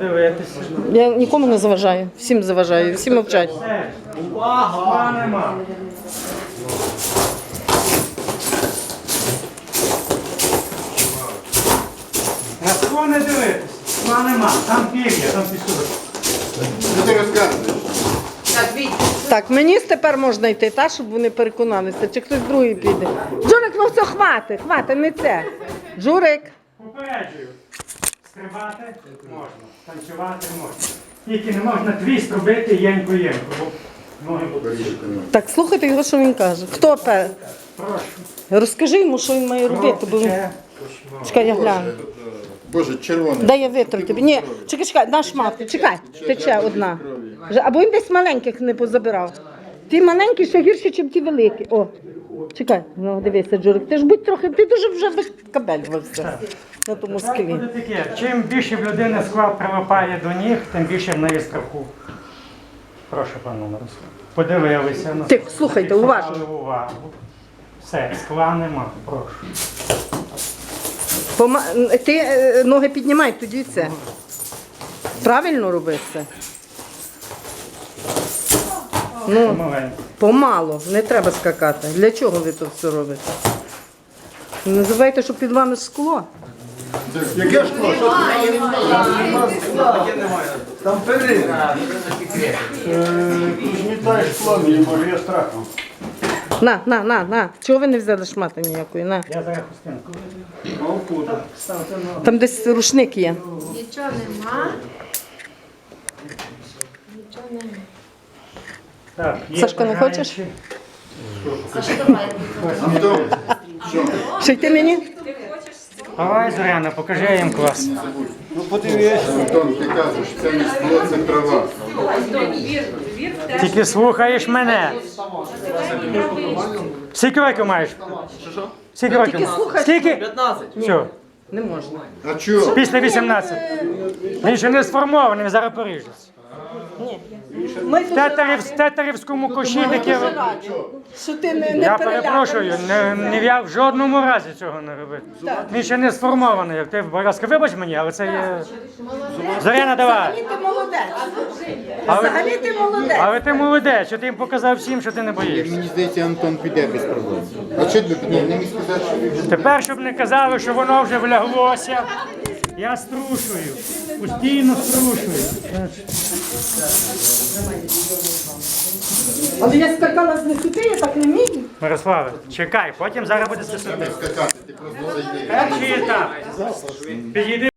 Дивитися. Я нікому не заважаю, всім заважаю, всі мовчать. Все. Увага! нема. На скло не дивитися. Скла нема. Там пір'я, там пісок. Що ти розказуєш? Так, мені тепер можна йти, та, щоб вони переконалися, чи хтось другий піде. Джурик, ну все, хвати, хвати, не це. Джурик. Попереджую. Стрибати можна, танцювати можна. Тільки не можна твіст робити єньку-єньку, бо ноги будуть. Так, слухайте його, що він каже. Хто пе? Прошу. Розкажи йому, що він має робити, бо він... Чекай, я гляну. Боже, червоне. Дай я витру тобі. Ні, чекай, чекай, наш мавки, чекай, тече одна. Вже- Або він десь маленьких не позабирав. Ті маленькі ще гірші, ніж ті великі. О, чекай, ну дивися, Джурик, ти ж будь трохи, ти дуже вже кабель безкабельвався на тому таке. Чим більше в людини скла прилипає до ніг, тим більше в неї страху. Прошу, пане Мирослав. Подивилися на Тихо, слухайте, уважно. зафіксували увагу. Все, скла нема, прошу. Пома- Ти е, ноги піднімай, тоді це. Правильно роби це. Ну, Маленько. помало, не треба скакати. Для чого ви то все робите? Не називайте, що під вами скло. Яке шкло? Що ти Там пили. Змітай шкло, мені може я страхом. На, на, на, на. Чого ви не взяли шмати ніякої? На. Я зараз хустинку. Там десь рушник є. Нічого нема. Нічого нема. Так, є Сашко, не хочеш? Саша, давай. Що? Що йти мені? Давай, Зоряна, покажи їм клас. Ну подивись. Антон, ти кажеш, це не скло, це трава. Тільки слухаєш мене. Скільки років маєш? Скільки років? Скільки? 15. Все. Не можна. А чого? Після 18. Він ще не сформований, він зараз поріжеться. Ми В тетерів, в тетерівському коші таке. Що ти не, не Я перепрошую, не, не я в жодному разі цього не робити. Він ще не сформований, як ти, будь ласка, вибач мені, але це є. Зоряна, давай. Взагалі ти молодець. Але, Взагалі ти молодець. але ти молодець, що ти їм показав всім, що ти не боїшся. Мені здається, Антон піде без проблем. А чого піде? Не міг сказати, що він вже Тепер, щоб не казали, що воно вже вляглося, я струшую. Постійно струшую. Але я скакала з висоти, я так не міг. Мирославе, чекай, потім зараз буде стосунок. скакати, ти просто зайди. Перший етап. Підійди